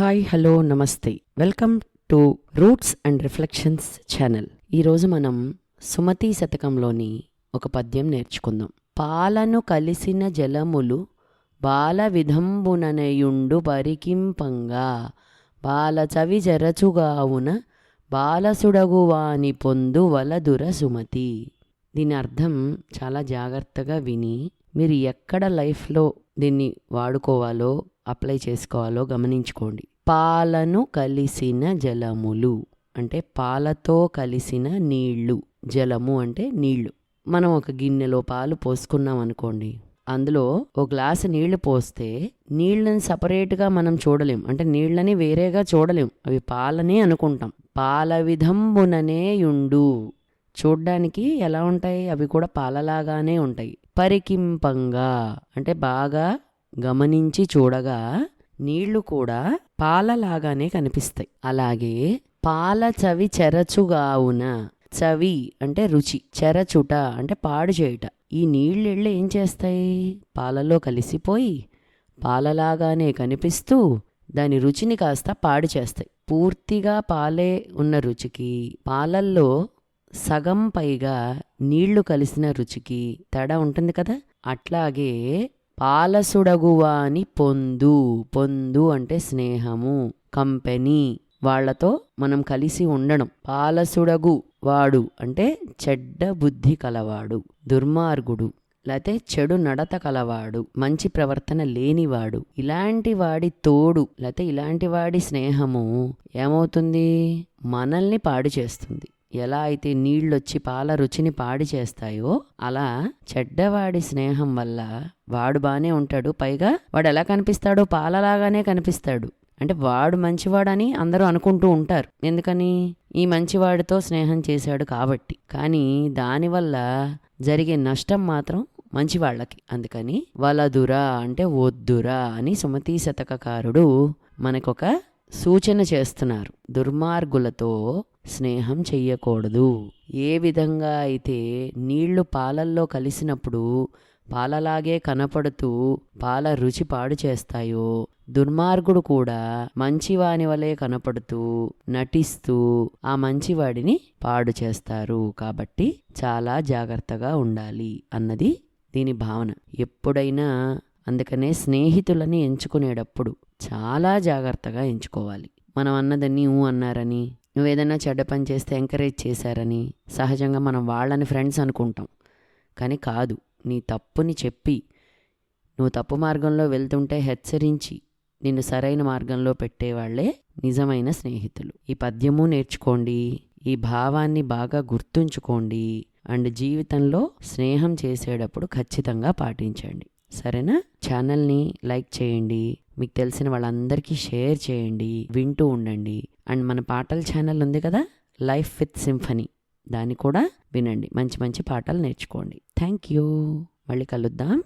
Hi hello నమస్తే. Welcome to roots and reflections channel. ఈరోజు మనం సుమతి శతకంలోని ఒక పద్యం నేర్చుకుందాం. పాలను కలిసిన జలములు బాల విధంబుననయుండు పరికింపంగా బాల చవి జరచుగావున బాలసుడగువాని పొందు వలదుర సుమతి. దీని అర్థం చాలా జాగ్రత్తగా విని మీరు ఎక్కడ లైఫ్లో దీన్ని వాడుకోవాలో అప్లై చేసుకోవాలో గమనించుకోండి. పాలను కలిసిన జలములు అంటే పాలతో కలిసిన నీళ్ళు. జలము అంటే నీళ్ళు. మనం ఒక గిన్నెలో పాలు పోసుకున్నాం అనుకోండి. అందులో ఒక గ్లాసు నీళ్ళు పోస్తే నీళ్ళని సపరేట్గా మనం చూడలేం. అంటే నీళ్ళని వేరేగా చూడలేం. అవి పాలనే అనుకుంటాం. పాల విధంబుననే యుండు. చూడ్డానికి ఎలా ఉంటాయి? అవి కూడా పాలలాగానే ఉంటాయి. పరికింపంగా. అంటే బాగా గమనించి చూడగా నీళ్ళు కూడా పాలలాగానే కనిపిస్తాయి. అలాగే పాల చవి చెరచుగావున చవి అంటే రుచి చెరచుట అంటే పాడు చేయుట. ఈ నీళ్ళెళ్ళు ఏం చేస్తాయి? పాలలో కలిసిపోయి పాలలాగానే కనిపిస్తూ దాని రుచిని కాస్త పాడు చేస్తాయి. పూర్తిగా పాలే ఉన్న రుచికి పాలల్లో సగం పైగా నీళ్ళు కలిసిన రుచికి తేడా ఉంటుంది కదా? అట్లాగే పాలసుడగువాని పొందు. పొందు అంటే స్నేహము కంపెనీ. వాళ్ళతో మనం కలిసి ఉండడం. పాలసుడగు వాడు అంటే చెడ్డ బుద్ధి కలవాడు దుర్మార్గుడు లేతే చెడు నడత కలవాడు మంచి ప్రవర్తన లేనివాడు. ఇలాంటి వాడి తోడు లేకపోతే ఇలాంటి వాడి స్నేహము ఏమవుతుంది? మనల్ని పాడు చేస్తుంది. ఎలా అయితే నీళ్ళొచ్చి పాల రుచిని పాడి చేస్తాయో అలా చెడ్డవాడి స్నేహం వల్ల వాడు బాగానే ఉంటాడు. పైగా వాడు ఎలా కనిపిస్తాడో పాలలాగానే కనిపిస్తాడు. అంటే వాడు మంచివాడని అందరూ అనుకుంటూ ఉంటారు. ఎందుకని? ఈ మంచివాడితో స్నేహం చేశాడు కాబట్టి. కానీ దానివల్ల జరిగే నష్టం మాత్రం మంచివాళ్ళకి. అందుకని వలదురా అంటే వద్దురా అని సుమతి శతకకారుడు మనకొక సూచన చేస్తున్నారు. దుర్మార్గులతో స్నేహం చెయ్యకూడదు. ఏ విధంగా అయితే నీళ్ళు పాలల్లో కలిసినప్పుడు పాలలాగే కనపడుతూ పాల రుచి పాడు చేస్తాయో దుర్మార్గుడు కూడా మంచివాని వలె కనపడుతూ నటిస్తూ ఆ మంచివాడిని పాడు చేస్తారు. కాబట్టి చాలా జాగ్రత్తగా ఉండాలి అన్నది దీని భావన. ఎప్పుడైనా అందుకనే స్నేహితులని ఎంచుకునేటప్పుడు చాలా జాగ్రత్తగా ఎంచుకోవాలి. మనం అన్నదని ఊ అన్నారని నువ్వేదైనా చెడ్డ పని చేస్తే ఎంకరేజ్ చేశారని సహజంగా మనం వాళ్ళని ఫ్రెండ్స్ అనుకుంటాం. కానీ కాదు నీ తప్పుని చెప్పి నువ్వు తప్పు మార్గంలో వెళ్తుంటే హెచ్చరించి నిన్ను సరైన మార్గంలో పెట్టేవాళ్ళే నిజమైన స్నేహితులు. ఈ పద్యము నేర్చుకోండి ఈ భావాన్ని బాగా గుర్తుంచుకోండి అండ్ జీవితంలో స్నేహం చేసేటప్పుడు ఖచ్చితంగా పాటించండి. సరేనా? ఛానల్ని లైక్ చేయండి. మీకు తెలిసిన వాళ్ళందరికీ షేర్ చేయండి. వింటూ ఉండండి. అండ్ మన పాటల ఛానల్ ఉంది కదా? Life with symphony. దాన్ని కూడా వినండి. మంచి మంచి పాటలు నేర్చుకోండి. Thank you. మళ్ళీ కలుద్దాం.